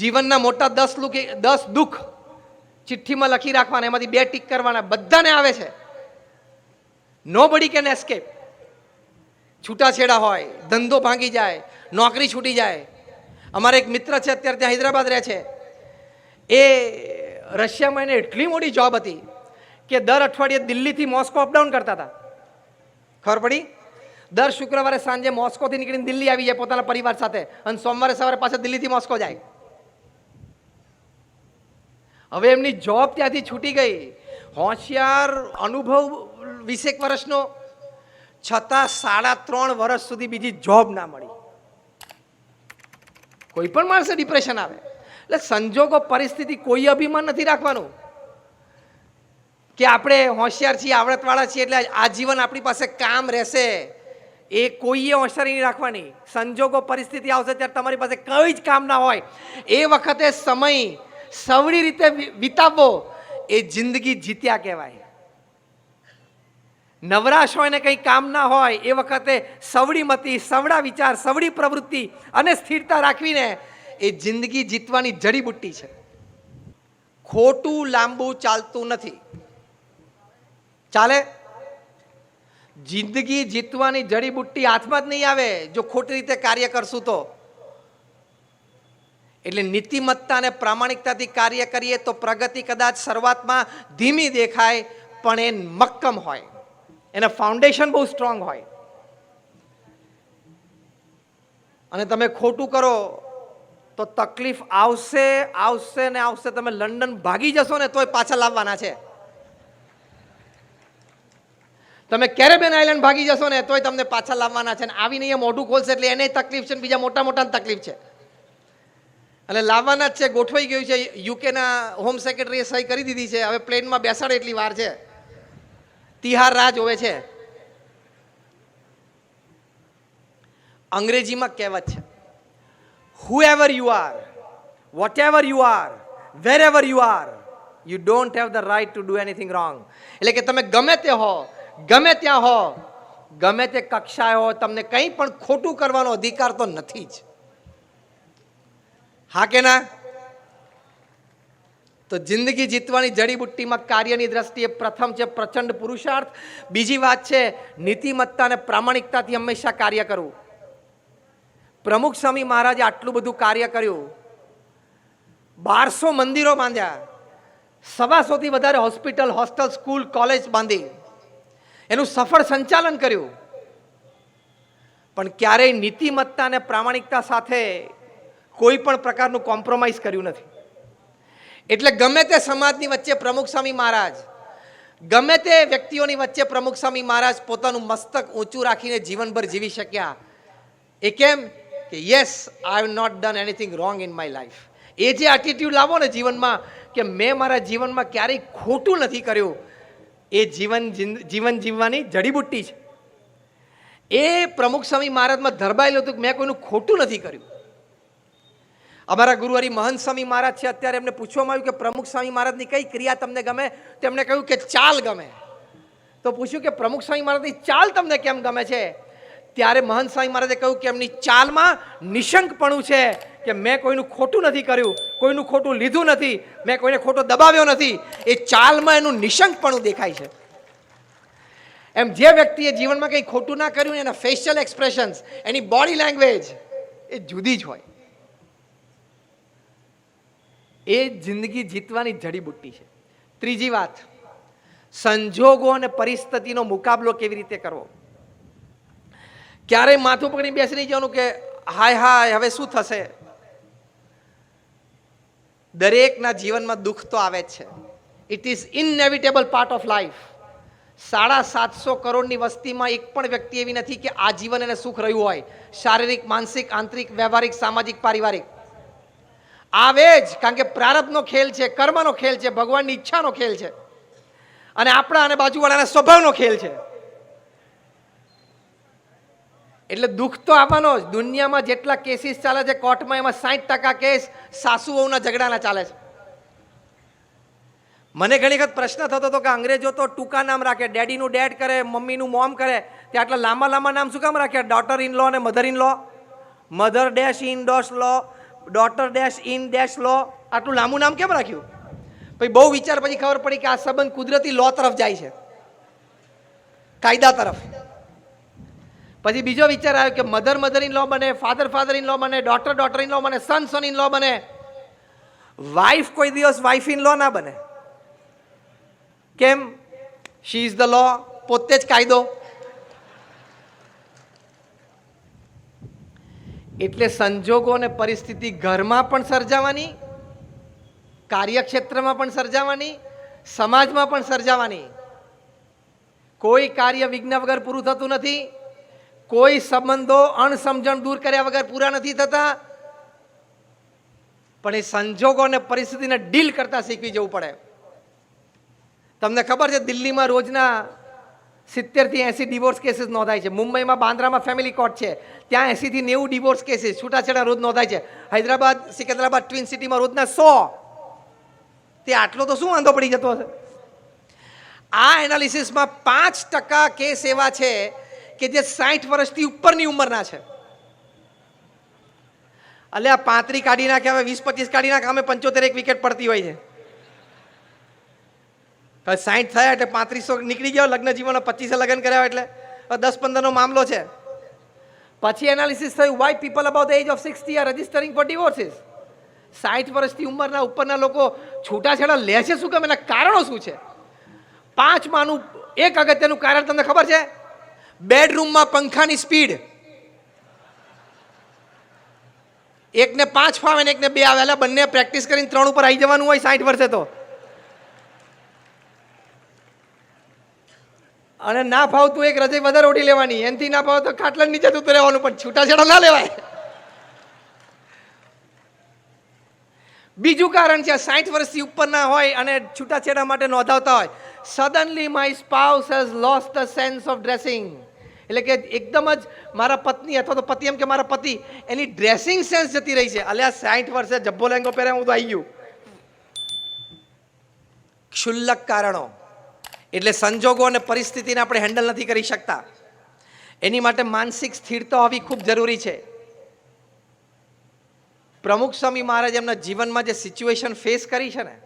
જીવનના મોટા દસ લુક દસ દુઃખ ચિઠ્ઠીમાં લખી રાખવાના, એમાંથી બે ટીક કરવાના, બધાને આવે છે. નો બડી કેન એસ્કેપ છૂટાછેડા હોય, ધંધો ભાંગી જાય, નોકરી છૂટી જાય. અમારે એક મિત્ર છે, અત્યારે ત્યાં હૈદરાબાદ રહે છે. એ રશિયામાં એને એટલી મોટી જોબ હતી કે દર અઠવાડિયે દિલ્હીથી મોસ્કો અપડાઉન કરતા હતા. ખબર પડી? દર શુક્રવારે સાંજે મોસ્કોથી નીકળીને દિલ્હી આવી જાય પોતાના પરિવાર સાથે અને સોમવારે સવારે પાછા દિલ્હીથી મોસ્કો જાય. હવે એમની જોબ ત્યાંથી છૂટી ગઈ. હોશિયાર અનુભવ વીસેક વર્ષનો. છતાં સાડા ત્રણ વર્ષ સુધી બીજી જોબ ના મળી. કોઈ પણ માણસે ડિપ્રેશન આવે. એટલે સંજોગો પરિસ્થિતિ કોઈ અભિમાન નથી રાખવાનું. કે આપણે હોશિયાર છીએ, આવડતવાળા છીએ, એટલે આજીવન આપણી પાસે કામ રહેશે. એ કોઈએ હોશિયારી નહીં રાખવાની. સંજોગો પરિસ્થિતિ આવશે ત્યારે તમારી પાસે કંઈ જ કામ ના હોય. એ વખતે સમય સવળી રીતે વિતાવો, એ જિંદગી જીત્યા કહેવાય. નવરાશ હોય ને કંઈ કામ ના હોય, એ વખતે સવડી મતી સવડા વિચાર સવડી પ્રવૃત્તિ અને સ્થિરતા રાખવીને એ જિંદગી જીતવાની જડીબુટ્ટી છે. ખોટું, લાંબુ ચાલતું નથી. ચાલે? જિંદગી જીતવાની જડીબુટ્ટી હાથમાં જ નહીં આવે, જો ખોટી રીતે કાર્ય કરશું તો. એટલે નીતિમત્તા અને પ્રામાણિકતાથી કાર્ય કરીએ તો પ્રગતિ કદાચ શરૂઆતમાં ધીમી દેખાય, પણ એ મક્કમ હોય. એને ફાઉન્ડેશન બહુ સ્ટ્રોંગ હોય. અને તમે ખોટું કરો, તો તકલીફ આવશે આવશે ને આવશે, તમે લંડન ભાગી જશો ને તોય પાછા લાવવાના છે. તમે કેરેબિયન આઇલેન્ડ ભાગી જશો ને તોય તમને પાછા લાવવાના છે. ને આવીને અહીંયા મોઢું ખોલશે એટલે એને તકલીફ છે બીજા મોટા મોટા તકલીફ છે. અને લાવવાના જ છે, ગોઠવાઈ ગયું છે. યુકેના હોમ સેક્રેટરીએ સહી કરી દીધી છે. હવે પ્લેનમાં બેસાડે એટલી વાર છે. તિહાર રાહ જોવે છે. અંગ્રેજીમાં કહેવત છે whoever you are whatever you are wherever you are you don't have the right to do anything wrong એટલે કે તમે ગમે તે હો, ગમે ત્યાં હો, ગમે તે કક્ષાએ હો, તમને કંઈ પણ ખોટું કરવાનો અધિકાર તો નથી જ. હા કે ના? તો જિંદગી જીતવાની જડીબુટ્ટીમાં કાર્યની દ્રષ્ટિએ પ્રથમ છે પ્રચંડ પુરુષાર્થ. બીજી વાત છે, નીતિમત્તા અને પ્રામાણિકતાથી હંમેશા કાર્ય કરવું. પ્રમુખ સ્વામી મહારાજે આટલું બધું કાર્ય કર્યું. બારસો મંદિરો બાંધ્યા. સવાસોથી વધારે હોસ્પિટલ, હોસ્ટેલ, સ્કૂલ, કોલેજ બાંધી. એનું સફળ સંચાલન કર્યું. પણ ક્યારેય નીતિમત્તા અને પ્રામાણિકતા સાથે કોઈ પણ પ્રકારનું કોમ્પ્રોમાઇઝ કર્યું નથી. એટલે ગમે તે સમાજની વચ્ચે પ્રમુખ સ્વામી મહારાજ, ગમે તે વ્યક્તિઓની વચ્ચે પ્રમુખ સ્વામી મહારાજ પોતાનું મસ્તક ઊંચું રાખીને જીવનભર જીવી શક્યા. એ કેમ? કે yes I have not done anything wrong in my life એ જે એટીટ્યુડ લાવો ને જીવનમાં, કે મેં મારા જીવનમાં ક્યારેય ખોટું નથી કર્યું, એ જીવન જીવન જીવવાની જડીબુટ્ટી છે. એ પ્રમુખ સ્વામી મહારાજમાં ધરબાયેલું હતું કે મેં કોઈનું ખોટું નથી કર્યું. અમારા ગુરુહરિ મહંત સ્વામી મહારાજ છે, અત્યારે એમને પૂછવામાં આવ્યું કે પ્રમુખ સ્વામી મહારાજની કઈ ક્રિયા તમને ગમે? તેમણે કહ્યું કે ચાલ ગમે. તો પૂછ્યું કે પ્રમુખ સ્વામી મહારાજની ચાલ તમને કેમ ગમે છે? ત્યારે મહંત સ્વામી મહારાજે કહ્યું કે એમની ચાલમાં નિશંકપણું છે કે મેં કોઈનું ખોટું નથી કર્યું, કોઈનું ખોટું લીધું નથી, મેં કોઈને ખોટો દબાવ્યો નથી. એ ચાલમાં એનું નિશંકપણું દેખાય છે. એમ જે વ્યક્તિએ જીવનમાં કંઈ ખોટું ના કર્યું એના ફેશિયલ એક્સપ્રેશન્સ એની બોડી લેંગ્વેજ એ જુદી જ હોય. એ જિંદગી જીતવાની જડીબુટ્ટી છે. ત્રીજી વાત, સંજોગો અને પરિસ્થિતિનો મુકાબલો કેવી રીતે કરવો? ક્યારેય માથું પકડી બેસી નહીં જવાનું કે, હાય હાય, હવે શું થશે? દરેકના જીવનમાં દુઃખ તો આવે જ છે. It is inevitable part of life સાડા સાતસો કરોડની વસ્તીમાં એક પણ વ્યક્તિ એવી નથી કે આ જીવન એને સુખ રહ્યું હોય. શારીરિક, માનસિક, આંતરિક, વ્યવહારિક, સામાજિક, પારિવારિક. આવે જ, કારણ કે પ્રારબ્ધનો ખેલ છે, કર્મનો ખેલ છે, ભગવાનની ઈચ્છાનો ખેલ છે. અને આપણા અને બાજુવાળાના સ્વભાવનો ખેલ છે. એટલે દુઃખ તો આવવાનો જ. દુનિયામાં જેટલા કેસીસ ચાલે છે કોર્ટમાં એમાં સાઠ ટકા કેસ સાસુઓના ઝઘડાના ચાલે છે. મને ઘણી વખત પ્રશ્ન થતો હતો કે અંગ્રેજો તો ટૂંકા નામ રાખે, ડેડીનું ડેડ કરે, મમ્મીનું મોમ કરે, તે આટલા લાંબા લાંબા નામ શું કામ રાખ્યા ડોટર ઇન લો અને mother in law mother dash in dash law daughter dash in dash law આટલું લાંબુ નામ કેમ રાખ્યું? પછી બહુ વિચાર પછી ખબર પડી કે આ સંબંધ કુદરતી લો તરફ જાય છે. કાયદા તરફ. પછી બીજો વિચાર આવ્યો કે મધર મધર ઇન લો બને ફાધર ફાધર ઇન લો બને ડોટર ડોટર ઇન લો બને સન સન ઇન લો બને. વાઇફ કોઈ દિવસ વાઇફ ઇન લો ના બને. કેમ? શી ઇઝ ધ લો પોતે જ કાયદો એટલે સંજોગો અને પરિસ્થિતિ ઘરમાં પણ સર્જાવાની, કાર્યક્ષેત્રમાં પણ સર્જાવાની, સમાજમાં પણ સર્જાવાની. કોઈ કાર્ય વિઘ્ન વગર પૂરું થતું નથી, કોઈ સંબંધો અણસમજણ દૂર કર્યા વગર પૂરા નથી થતા. પણ એ સંજોગો અને પરિસ્થિતિને ડીલ કરતા શીખવી જવું પડે. તમને ખબર છે દિલ્હીમાં રોજના સિત્તેરથી એંસી ડિવોર્સ કેસીસ નોંધાય છે. મુંબઈમાં બાંદ્રામાં ફેમિલી કોર્ટ છે. ત્યાં એંસીથી નેવું ડિવોર્સ કેસીસ છૂટાછેડા રોજ નોંધાય છે. હૈદરાબાદ, સિકંદરાબાદ ટ્વિન સિટીમાં રોજના સો. તે આટલો તો શું વાંધો પડી જતો હશે? આ એનાલિસિસમાં પાંચ ટકા કેસ એવા છે કે જે સાઠ વર્ષથી ઉપરની ઉંમરના છે. એટલે આ પાંત્રી કાઢી નાખે, હવે વીસ પચીસ કાઢી નાખે અમે પંચોતેર એક વિકેટ પડતી હોય છે. હવે સાઠ થયા એટલે પાંત્રીસો નીકળી ગયો, લગ્ન જીવનનો પચીસે લગ્ન કર્યા એટલે. દસ પંદરનો મામલો છે. પછી એનાલિસિસ થયું why people about age of sixty are registering for divorces સાઠ વર્ષથી ઉંમરના ઉપરના લોકો છૂટાછેડા લે છે શું કેમ? એના કારણો શું છે? પાંચમાનું એક અગત્યનું કારણ તમને ખબર છે? બેડરૂમમાં પંખાની સ્પીડ. એકને પાંચ ફાવે ને એકને બે આવે, એટલે બંને પ્રેક્ટિસ કરીને ત્રણ ઉપર આવી જવાનું હોય સાઠ વર્ષે તો. અને ના ફાવતું એક રજઈ વધારે ઓઢી લેવાની. એનથી ના ફાવ તો ખાટલા નીચે જ ઉતરી રહેવાનું પણ છૂટાછેડા ના લેવાય. બીજું કારણ છે સાઠ વર્ષથી ઉપરના હોય અને છૂટાછેડા માટે નોંધાવતા હોય. Suddenly my spouse has lost the sense of dressing એટલે કે એકદમ જ મારા પત્ની અથવા તો પતિ એમ કે મારા પતિ, એની ડ્રેસિંગ સેન્સ જતી રહી છે. અલ્યા સાઠ વર્ષે જબ્બો લેંગો પહેરે હું તો આવી ગયું. ક્ષુલ્લક કારણો. એટલે સંજોગો અને પરિસ્થિતિને આપણે હેન્ડલ નથી કરી શકતા. એની માટે માનસિક સ્થિરતા હોવી ખૂબ જરૂરી છે. પ્રમુખ સ્વામી મહારાજ એમના જીવનમાં જે સિચ્યુએશન ફેસ કરી છે ને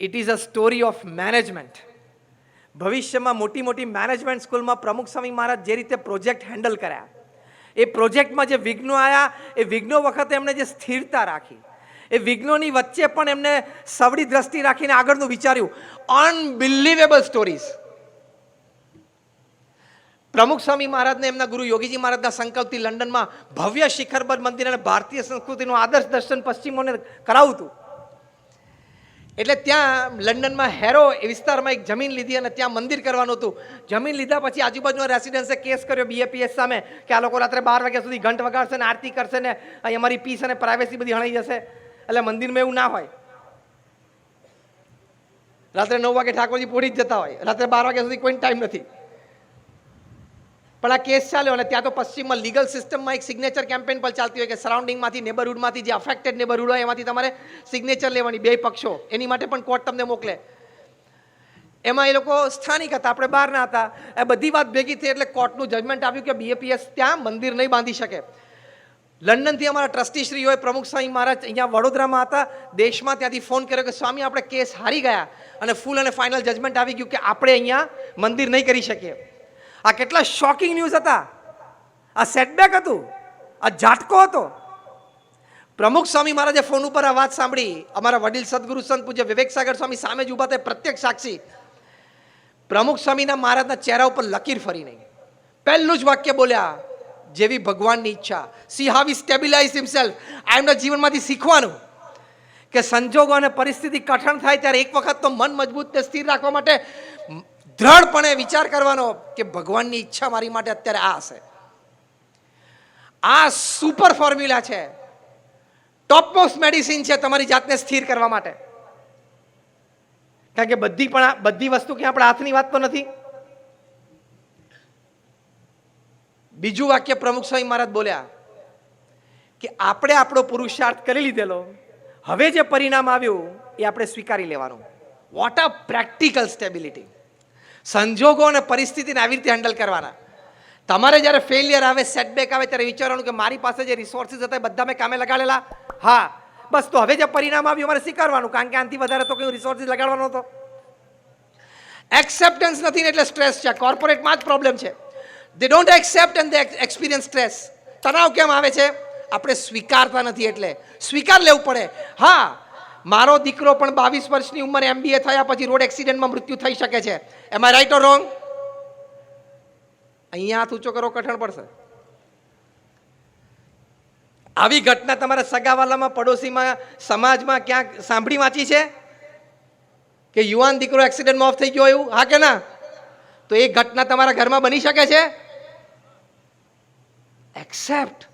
it is a story of management ભવિષ્યમાં મોટી મોટી મેનેજમેન્ટ સ્કૂલમાં પ્રમુખ સ્વામી મહારાજ જે રીતે પ્રોજેક્ટ હેન્ડલ કર્યા, એ પ્રોજેક્ટમાં જે વિઘ્નો આવ્યા એ વિઘ્નો વખતે એમણે જે સ્થિરતા રાખી. એ વિઘ્નોની વચ્ચે પણ એમને સવડી દ્રષ્ટિ રાખીને આગળનું વિચાર્યું. અનબિલિવેબલ સ્ટોરીઝ પ્રમુખ સ્વામી મહારાજને એમના ગુરુ યોગીજી મહારાજના સંકલ્પથી લંડનમાં ભવ્ય શિખરબર મંદિર અને ભારતીય સંસ્કૃતિનું આદર્શ દર્શન પશ્ચિમોને કરાવું હતું. એટલે ત્યાં લંડનમાં હેરો એ વિસ્તારમાં એક જમીન લીધી અને ત્યાં મંદિર કરવાનું હતું. જમીન લીધા પછી આજુબાજુના રેસિડન્સે કેસ કર્યો બીએપીએસ સામે કે આ લોકો રાત્રે બાર વાગ્યા સુધી ઘંટ વગાડશે ને આરતી કરશે ને અહીં અમારી પીસ અને પ્રાઇવેસી બધી હણાઈ જશે. એટલે મંદિરમાં એવું ના હોય. રાત્રે નવ વાગે ઠાકોરજી પોઢી જ જતા હોય. રાત્રે બાર વાગ્યા સુધી કોઈ ટાઈમ નથી. પણ આ કેસ ચાલ્યો અને ત્યાં તો પશ્ચિમમાં લીગલ સિસ્ટમમાં એક સિગ્નેચર કેમ્પેન પણ ચાલતી હોય કે સરાઉન્ડિંગમાંથી નેબરહુડમાંથી જે અફેક્ટેડ નેબરહુડ હોય એમાંથી તમારે સિગ્નેચર લેવાની બે પક્ષો. એની માટે પણ કોર્ટ તમને મોકલે. એમાં એ લોકો સ્થાનિક હતા, આપણે બહારના હતા. એ બધી વાત ભેગી થઈ એટલે કોર્ટનું જજમેન્ટ આવ્યું કે બીએપીએસ ત્યાં મંદિર નહીં બાંધી શકે. લંડનથી અમારા ટ્રસ્ટી શ્રી હોય, પ્રમુખ સ્વામી મહારાજ અહીંયા વડોદરામાં હતા. દેશમાં ત્યાંથી ફોન કર્યો કે, સ્વામી, આપણે કેસ હારી ગયા. અને ફૂલ અને ફાઇનલ જજમેન્ટ આવી ગયું કે આપણે અહીંયા મંદિર નહીં કરી શકીએ. આ કેટલા શોકિંગ ન્યૂઝ હતા. આ સેટબેક હતું. આ ઝાટકો હતો. પ્રમુખ સ્વામી મહારાજે ફોન ઉપર આ વાત સાંભળી. અમારા વડીલ સદગુરુ સંત પૂજ્ય વિવેક સાગર સ્વામી સામે જ ઊભા થાય પ્રત્યક્ષ સાક્ષી. પ્રમુખ સ્વામીના મહારાજના ચહેરા ઉપર લકીર ફરી નહીં પહેલું જ વાક્ય બોલ્યા જેવી ભગવાનની ઈચ્છા. See how he stabilise himself આ એમના જીવનમાંથી શીખવાનું કે સંજોગો અને પરિસ્થિતિ કઠણ થાય ત્યારે એક વખત તો મન મજબૂત ને સ્થિર રાખવા માટે દ્રઢપણે વિચાર કરવાનો કે ભગવાનની ઈચ્છા મારી માટે અત્યારે આ હશે. આ સુપર ફોર્મ્યુલા છે. ટોપ મોસ્ટ મેડિસિન છે તમારી જાતને સ્થિર કરવા માટે. કારણ કે બધી પણ બધી વસ્તુ ક્યાં આપણા હાથની વાત તો નથી. બીજું વાક્ય પ્રમુખ સ્વામી મહારાજ બોલ્યા કે આપણે આપણો પુરુષાર્થ કરી લીધેલો, હવે જે પરિણામ આવ્યું એ આપણે સ્વીકારી લેવાનું. વોટ અ પ્રેક્ટિકલ સ્ટેબિલિટી સંજોગો અને પરિસ્થિતિને આવી રીતે હેન્ડલ કરવાના. તમારે જ્યારે ફેલિયર આવે સેટબેક આવે, ત્યારે વિચારવાનું કે મારી પાસે જે રિસોર્સિસ હતા એ બધા મેં કામે લગાડેલા? હા, બસ તો હવે જે પરિણામ આવ્યું મારે સ્વીકારવાનું, કારણ કે આનાથી વધારે તો કયું રિસોર્સિસ લગાડવાનો હતો એક્સેપ્ટન્સ નથી એટલે સ્ટ્રેસ છે. કોર્પોરેટમાં જ પ્રોબ્લેમ છે. They don't accept and they experience stress તણાવ કેમ આવે છે? આપણે સ્વીકારતા નથી એટલે. સ્વીકાર લેવું પડે. હા, મારો દીકરો પણ બાવીસ વર્ષની ઉંમરે એમબીએ થયા પછી રોડ એક્સિડન્ટમાં મૃત્યુ થઈ શકે છે. એમ આઈ રાઈટ ઓર રોંગ અહીંયા હાથ ઊંચો કરો, કઠણ પડશે. આવી ઘટના તમારા સગાવાલામાં પડોશીમાં, સમાજમાં ક્યાંક સાંભળી વાંચી છે? કે યુવાન દીકરો એક્સિડન્ટમાં ઓફ થઈ ગયો એવું? હા કે ના? તો એ ઘટના તમારા ઘરમાં બની શકે છે? એક્સેપ્ટ